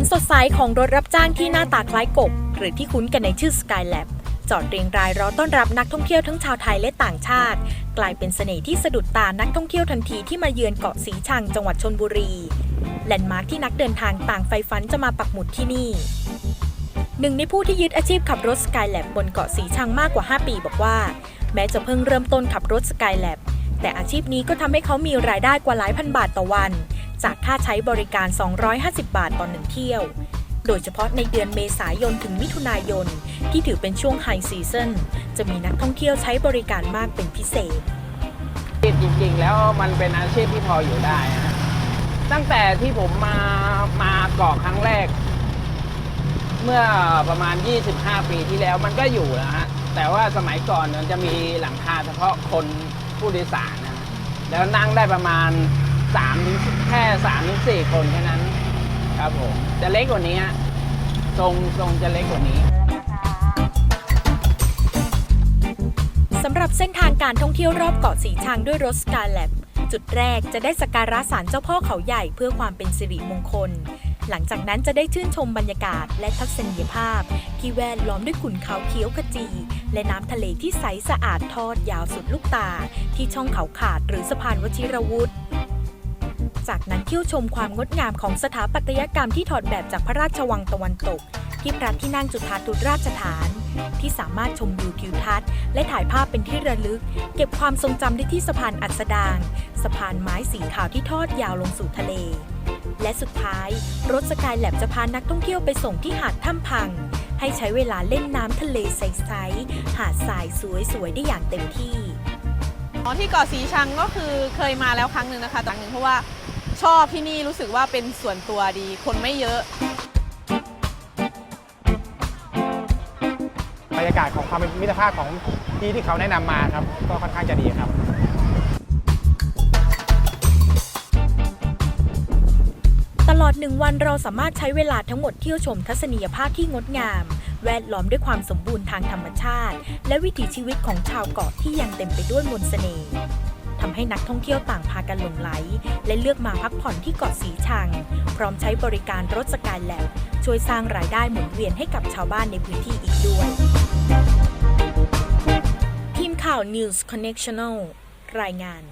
นสดใสของรถรับจ้างที่หน้าตาคล้ายกบ หรือที่คุ้นกันในชื่อ Skylab จอดเรียงรายรอต้อนรับนักท่องเที่ยวทั้งชาวไทยและต่างชาติ กลายเป็นเสน่ห์ที่สะดุดตานักท่องเที่ยวทันทีที่มาเยือนเกาะสีชังจังหวัดชนบุรีแลนด์มาร์คที่นักเดินทางต่างไฟฝันจะมาปักหมุดที่นี่หนึ่งในผู้ที่ยึดอาชีพขับรถ Skylab บนเกาะสีชังมากกว่า 5 ปีบอกว่า แม้จะเพิ่งเริ่มต้นขับรถ Skylab แต่อาชีพนี้ก็ทำให้เขามีรายได้กว่าหลายพันบาทต่อวัน จากค่าใช้บริการ 250 บาทต่อหนึ่งเที่ยว โดยเฉพาะในเดือนเมษายนถึงมิถุนายน ที่ถือเป็นช่วงไฮซีซันจะมีนักท่องเที่ยวใช้บริการมากเป็นพิเศษ จริงๆ แล้วมันเป็นอาชีพที่พออยู่ได้นะตั้งแต่ที่ผมมามาเกาะครั้งแรก เมื่อประมาณ 25 ปีที่แล้วมันก็อยู่นะฮะแต่ว่าสมัยก่อนมันจะมีหลังคาเฉพาะคนผู้โดยสารนะฮะแล้วนั่งได้ประมาณ 3ถึงแค่3ถึง4คนแค่นั้น ครับผม จะเล็กกว่านี้ฮะทรงทรงจะเล็กกว่านี้สำหรับเส้นทางการท่องเที่ยวรอบเกาะสีชังด้วยรถ Skylab จุดแรกจะได้สักการะศาลเจ้าพ่อเขาใหญ่เพื่อความเป็นสิริมงคล หลังจากนั้นจะได้ชื่นชมบรรยากาศและทัศนียภาพ ที่แวดล้อมด้วยขุนเขาเขียวขจี และน้ำทะเลที่ใสสะอาดทอดยาวสุดลูกตา ที่ช่องเขาขาดหรือสะพานวชิรวุฒิ จากนั้นเที่ยวชมความงดงามของสถาปัตยกรรมที่ถอดแบบจากพระราชวังตะวันตก ที่พระที่นั่งจุฑาทุราชฐาน ที่สามารถชมวิวทิวทัศน์ และถ่ายภาพเป็นที่ระลึก เก็บความทรงจำได้ที่สะพานอัสดาง สะพานไม้สีขาวที่ทอดยาวลงสู่ทะเล และสุดท้าย รถสกายแลบจะพานักท่องเที่ยวไปส่งที่หาดถ้ำพัง ให้ใช้เวลาเล่นน้ำทะเลใสๆหาดทรายสวยๆได้อย่างเต็มที่อ๋อที่เกาะสีชังก็คือเคยมาแล้วครั้งหนึ่งนะคะครั้งหนึ่งเพราะว่า ชอบที่นี่รู้สึกว่าเป็นส่วนตัวดี คนไม่เยอะ บรรยากาศของความเป็นมิตรภาพของที่ที่เขาแนะนำมาครับ ก็ค่อนข้างจะดีครับ ตลอดหนึ่งวันเราสามารถใช้เวลาทั้งหมดเที่ยวชมทัศนียภาพที่งดงาม แวดล้อมด้วยความสมบูรณ์ทางธรรมชาติ และวิถีชีวิตของชาวเกาะที่ยังเต็มไปด้วยมนต์เสน่ห์ ทำให้นักท่องเที่ยวต่างพากันหลงไหล และเลือกมาพักผ่อนที่เกาะสีชัง พร้อมใช้บริการรถสกายแลบช่วยสร้างรายได้หมุนเวียนให้กับชาวบ้านในพื้นที่อีกด้วย ทีมข่าว News Connectional รายงาน